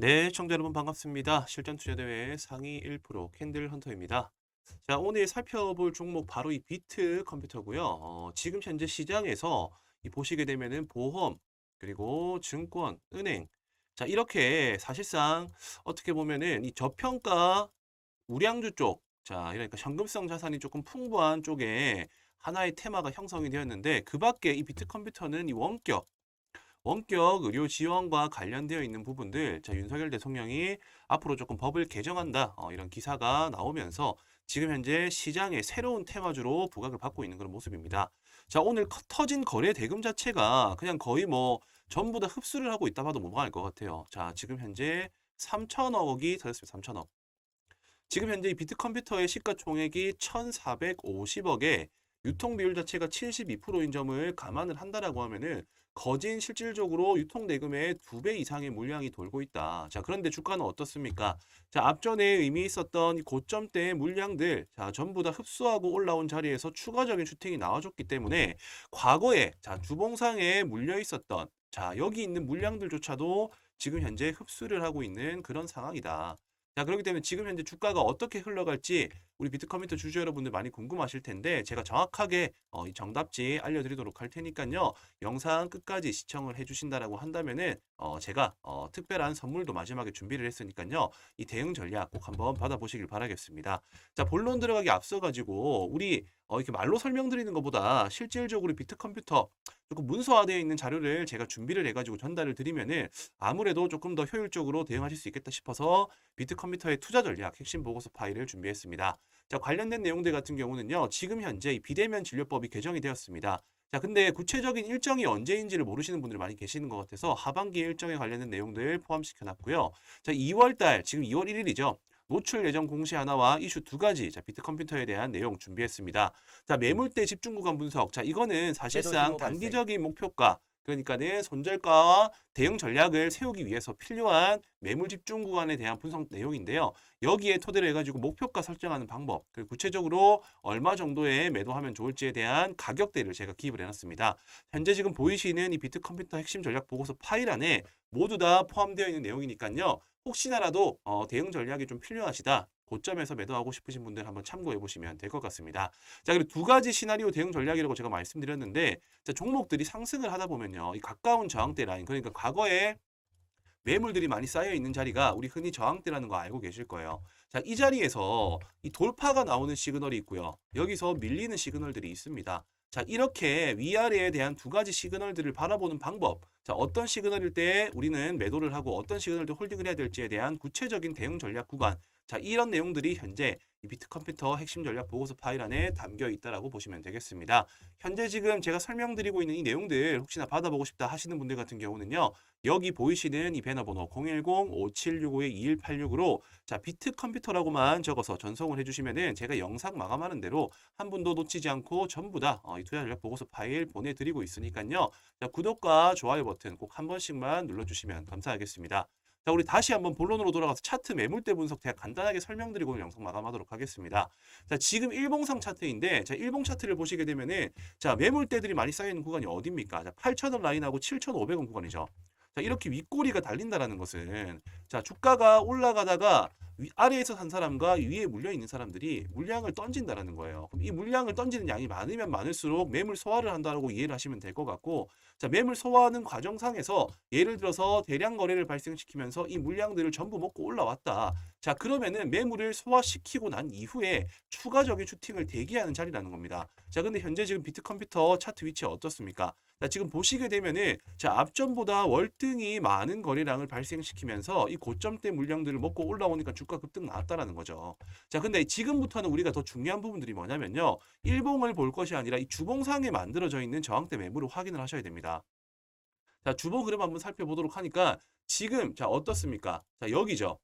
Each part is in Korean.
네, 청자 여러분 반갑습니다. 실전 투자 대회 상위 1% 캔들 헌터입니다. 자, 오늘 살펴볼 종목 바로 이 비트 컴퓨터고요. 어, 지금 현재 시장에서 이 보시게 되면은 보험 그리고 증권, 은행 자, 이렇게 사실상 어떻게 보면은 이 저평가 우량주 쪽 자, 이러니까 현금성 자산이 조금 풍부한 쪽에 하나의 테마가 형성이 되었는데 그 밖에 이 비트 컴퓨터는 이 원격 원격 의료 지원과 관련되어 있는 부분들, 자, 윤석열 대통령이 앞으로 조금 법을 개정한다, 어, 이런 기사가 나오면서 지금 현재 시장의 새로운 테마주로 부각을 받고 있는 그런 모습입니다. 자, 오늘 커- 터진 거래 대금 자체가 그냥 거의 뭐 전부 다 흡수를 하고 있다 봐도 무방할 것 같아요. 자, 지금 현재 3천억이 터졌습니다. 3천억. 지금 현재 이 비트컴퓨터의 시가총액이 1,450억에 유통 비율 자체가 72%인 점을 감안을 한다라고 하면은 거진 실질적으로 유통 대금의 두 배 이상의 물량이 돌고 있다. 자, 그런데 주가는 어떻습니까? 자, 앞전에 의미 있었던 이 고점대의 물량들, 자, 전부 다 흡수하고 올라온 자리에서 추가적인 슈팅이 나와줬기 때문에 과거에, 자, 주봉상에 물려 있었던, 자, 여기 있는 물량들조차도 지금 현재 흡수를 하고 있는 그런 상황이다. 자, 그렇기 때문에 지금 현재 주가가 어떻게 흘러갈지 우리 비트컴퓨터 주주 여러분들 많이 궁금하실 텐데 제가 정확하게 어, 이 정답지 알려드리도록 할 테니까요. 영상 끝까지 시청을 해주신다라고 한다면은 어, 제가 어, 특별한 선물도 마지막에 준비를 했으니까요. 이 대응 전략 꼭 한번 받아보시길 바라겠습니다. 자, 본론 들어가기 앞서 가지고 우리 어, 이렇게 말로 설명드리는 것보다 실질적으로 비트컴퓨터 조금 문서화되어 있는 자료를 제가 준비를 해가지고 전달을 드리면은 아무래도 조금 더 효율적으로 대응하실 수 있겠다 싶어서 비트컴퓨터의 투자 전략 핵심 보고서 파일을 준비했습니다. 자, 관련된 내용들 같은 경우는요, 지금 현재 이 비대면 진료법이 개정이 되었습니다. 자, 근데 구체적인 일정이 언제인지를 모르시는 분들이 많이 계시는 것 같아서 하반기 일정에 관련된 내용들 포함시켜 놨고요. 자, 2월 달, 지금 2월 1일이죠. 노출 예정 공시 하나와 이슈 두 가지, 자, 비트 컴퓨터에 대한 내용 준비했습니다. 자, 매물대 집중 구간 분석. 자, 이거는 사실상 발생. 단기적인 목표가, 그러니까는 손절가와 대응 전략을 세우기 위해서 필요한 매물 집중 구간에 대한 분석 내용인데요. 여기에 토대로 해가지고 목표가 설정하는 방법, 그리고 구체적으로 얼마 정도에 매도하면 좋을지에 대한 가격대를 제가 기입을 해놨습니다. 현재 지금 보이시는 이 비트 컴퓨터 핵심 전략 보고서 파일 안에 모두 다 포함되어 있는 내용이니까요. 혹시나라도 어, 대응 전략이 좀 필요하시다. 고점에서 매도하고 싶으신 분들 한번 참고해 보시면 될 것 같습니다. 자, 그리고 두 가지 시나리오 대응 전략이라고 제가 말씀드렸는데, 자, 종목들이 상승을 하다 보면요, 이 가까운 저항대 라인, 그러니까 과거에 매물들이 많이 쌓여 있는 자리가 우리 흔히 저항대라는 거 알고 계실 거예요. 자, 이 자리에서 이 돌파가 나오는 시그널이 있고요. 여기서 밀리는 시그널들이 있습니다. 자, 이렇게 위아래에 대한 두 가지 시그널들을 바라보는 방법. 자, 어떤 시그널일 때 우리는 매도를 하고 어떤 시그널 때 홀딩을 해야 될지에 대한 구체적인 대응 전략 구간. 자, 이런 내용들이 현재 이 비트 컴퓨터 핵심 전략 보고서 파일 안에 담겨 있다라고 보시면 되겠습니다. 현재 지금 제가 설명드리고 있는 이 내용들 혹시나 받아보고 싶다 하시는 분들 같은 경우는요. 여기 보이시는 이 배너 번호 010-5765-2186으로 자, 비트 컴퓨터라고만 적어서 전송을 해주시면은 제가 영상 마감하는 대로 한 분도 놓치지 않고 전부 다 어, 이 투자 전략 보고서 파일 보내드리고 있으니까요. 자, 구독과 좋아요 버튼 꼭 한 번씩만 눌러주시면 감사하겠습니다. 자, 우리 다시 한번 본론으로 돌아가서 차트 매물대 분석 제가 간단하게 설명드리고 영상 마감하도록 하겠습니다. 자, 지금 일봉상 차트인데, 자, 일봉 차트를 보시게 되면은, 자, 매물대들이 많이 쌓여 있는 구간이 어딥니까? 자, 8,000원 라인하고 7,500원 구간이죠. 자, 이렇게 윗꼬리가 달린다라는 것은, 자, 주가가 올라가다가 위, 아래에서 산 사람과 위에 물려 있는 사람들이 물량을 던진다라는 거예요. 이 물량을 던지는 양이 많으면 많을수록 매물 소화를 한다고 이해를 하시면 될 것 같고, 자, 매물 소화하는 과정상에서 예를 들어서 대량 거래를 발생시키면서 이 물량들을 전부 먹고 올라왔다. 자, 그러면은 매물을 소화시키고 난 이후에 추가적인 슈팅을 대기하는 자리라는 겁니다. 자, 근데 현재 지금 비트컴퓨터 차트 위치 어떻습니까? 자, 지금 보시게 되면은 자, 앞전보다 월등히 많은 거래량을 발생시키면서 이 고점대 물량들을 먹고 올라오니까 주가 급등 나왔다라는 거죠. 자, 근데 지금부터는 우리가 더 중요한 부분들이 뭐냐면요. 일봉을 볼 것이 아니라 이 주봉상에 만들어져 있는 저항대 매물을 확인을 하셔야 됩니다. 자, 주봉 흐름 한번 살펴보도록 하니까 지금 자, 어떻습니까? 자, 여기죠.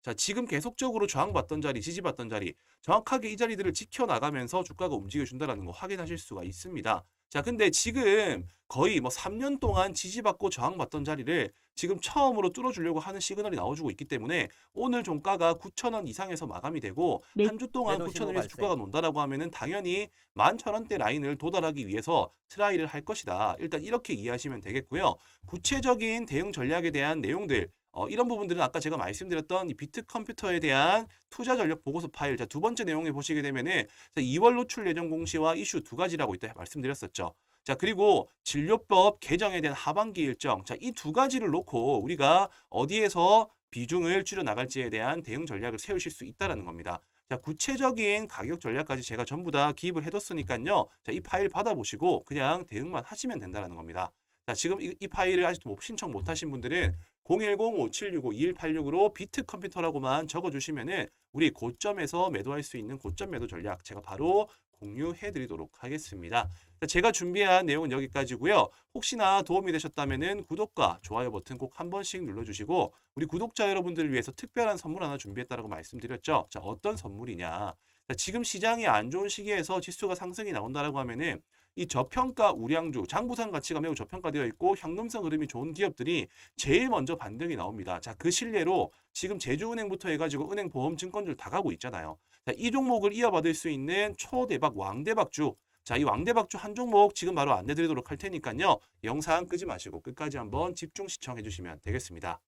자, 지금 계속적으로 저항받던 자리, 지지받던 자리, 정확하게 이 자리들을 지켜나가면서 주가가 움직여준다는 거 확인하실 수가 있습니다. 자, 근데 지금 거의 뭐 3년 동안 지지받고 저항받던 자리를 지금 처음으로 뚫어주려고 하는 시그널이 나와주고 있기 때문에 오늘 종가가 9,000원 이상에서 마감이 되고 매- 한주 동안 매도 신호 9,000원에서 발생. 주가가 논다라고 하면은 당연히 11,000원대 라인을 도달하기 위해서 트라이를 할 것이다. 일단 이렇게 이해하시면 되겠고요. 구체적인 대응 전략에 대한 내용들 어, 이런 부분들은 아까 제가 말씀드렸던 이 비트 컴퓨터에 대한 투자 전략 보고서 파일 자, 두 번째 내용에 보시게 되면은 자, 2월 노출 예정 공시와 이슈 두 가지라고 이때 말씀드렸었죠. 자, 그리고 진료법 개정에 대한 하반기 일정. 자, 이 두 가지를 놓고 우리가 어디에서 비중을 줄여 나갈지에 대한 대응 전략을 세우실 수 있다라는 겁니다. 자, 구체적인 가격 전략까지 제가 전부 다 기입을 해뒀으니까요. 자, 이 파일 받아보시고 그냥 대응만 하시면 된다는 겁니다. 자, 지금 이, 이 파일을 아직도 못- 신청 못 하신 분들은 010-5765-2186으로 비트 컴퓨터라고만 적어주시면은 우리 고점에서 매도할 수 있는 고점 매도 전략 제가 바로 공유해 드리도록 하겠습니다. 자, 제가 준비한 내용은 여기까지고요. 혹시나 도움이 되셨다면은 구독과 좋아요 버튼 꼭 한 번씩 눌러주시고 우리 구독자 여러분들을 위해서 특별한 선물 하나 준비했다라고 말씀드렸죠. 자, 어떤 선물이냐? 자, 지금 시장이 안 좋은 시기에서 지수가 상승이 나온다라고 하면은 이 저평가 우량주, 장부상 가치가 매우 저평가되어 있고 현금성 흐름이 좋은 기업들이 제일 먼저 반등이 나옵니다. 자, 그 실례로 지금 제주은행부터 해가지고 은행, 보험, 증권주를 다 가고 있잖아요. 자, 이 종목을 이어받을 수 있는 초대박, 왕대박주. 자, 이 왕대박주 한 종목 지금 바로 안내드리도록 할 테니까요. 영상 끄지 마시고 끝까지 한번 집중 시청해 주시면 되겠습니다.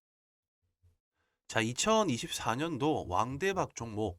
자, 2024년도 왕대박 종목.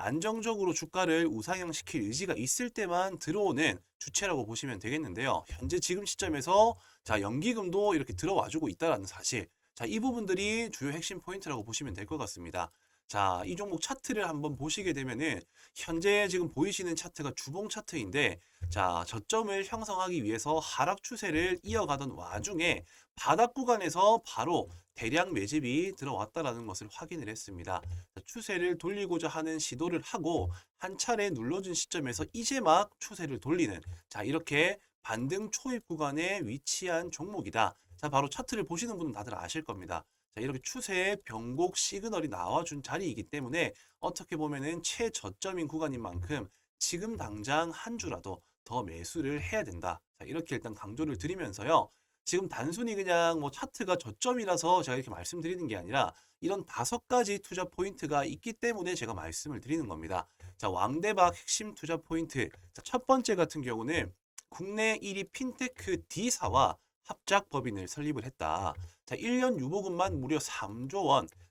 안정적으로 주가를 우상향시킬 의지가 있을 때만 들어오는 주체라고 보시면 되겠는데요. 현재 지금 시점에서 자, 연기금도 이렇게 들어와주고 있다라는 사실. 자, 이 부분들이 주요 핵심 포인트라고 보시면 될 것 같습니다. 자, 이 종목 차트를 한번 보시게 되면은 현재 지금 보이시는 차트가 주봉 차트인데 자, 저점을 형성하기 위해서 하락 추세를 이어가던 와중에 바닥 구간에서 바로 대량 매집이 들어왔다라는 것을 확인을 했습니다. 자, 추세를 돌리고자 하는 시도를 하고 한 차례 눌러준 시점에서 이제 막 추세를 돌리는 자, 이렇게 반등 초입 구간에 위치한 종목이다. 자, 바로 차트를 보시는 분은 다들 아실 겁니다. 자, 이렇게 추세의 변곡 시그널이 나와준 자리이기 때문에 어떻게 보면은 최저점인 구간인 만큼 지금 당장 한 주라도 더 매수를 해야 된다. 자, 이렇게 일단 강조를 드리면서요. 지금 단순히 그냥 뭐 차트가 저점이라서 제가 이렇게 말씀드리는 게 아니라 이런 다섯 가지 투자 포인트가 있기 때문에 제가 말씀을 드리는 겁니다. 자, 왕대박 핵심 투자 포인트. 자, 첫 번째 같은 경우는 국내 1위 핀테크 D사와 합작 법인을 설립을 했다. 자, 1년 유보금만 무려 3조 원.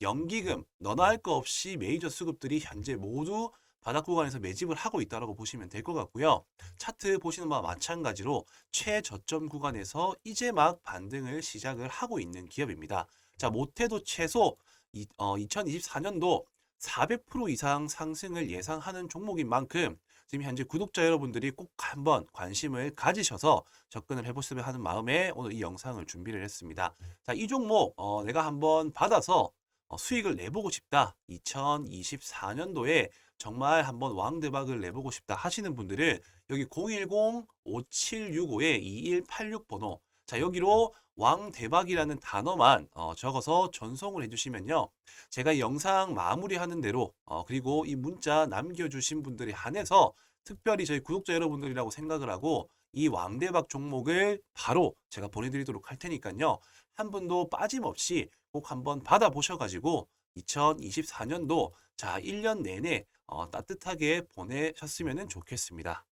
연기금, 너나 할 거 없이 메이저 수급들이 현재 모두 바닥 구간에서 매집을 하고 있다라고 보시면 될 것 같고요. 차트 보시는 바와 마찬가지로 최저점 구간에서 이제 막 반등을 시작을 하고 있는 기업입니다. 자, 못해도 최소 이, 어, 2024년도 400% 이상 상승을 예상하는 종목인 만큼 지금 현재 구독자 여러분들이 꼭 한번 관심을 가지셔서 접근을 해보시면 하는 마음에 오늘 이 영상을 준비를 했습니다. 자, 이 종목 어, 내가 한번 받아서 어, 수익을 내보고 싶다. 2024년도에 정말 한번 왕대박을 내보고 싶다 하시는 분들은 여기 010-5765-2186 번호. 자 여기로 왕대박이라는 단어만 어, 적어서 전송을 해주시면요. 제가 이 영상 마무리하는 대로 어, 그리고 이 문자 남겨주신 분들이 한해서 특별히 저희 구독자 여러분들이라고 생각을 하고 이 왕대박 종목을 바로 제가 보내드리도록 할 테니까요. 한 분도 빠짐없이 꼭 한번 받아보셔가지고 2024년도 자 1년 내내 어, 따뜻하게 보내셨으면 좋겠습니다.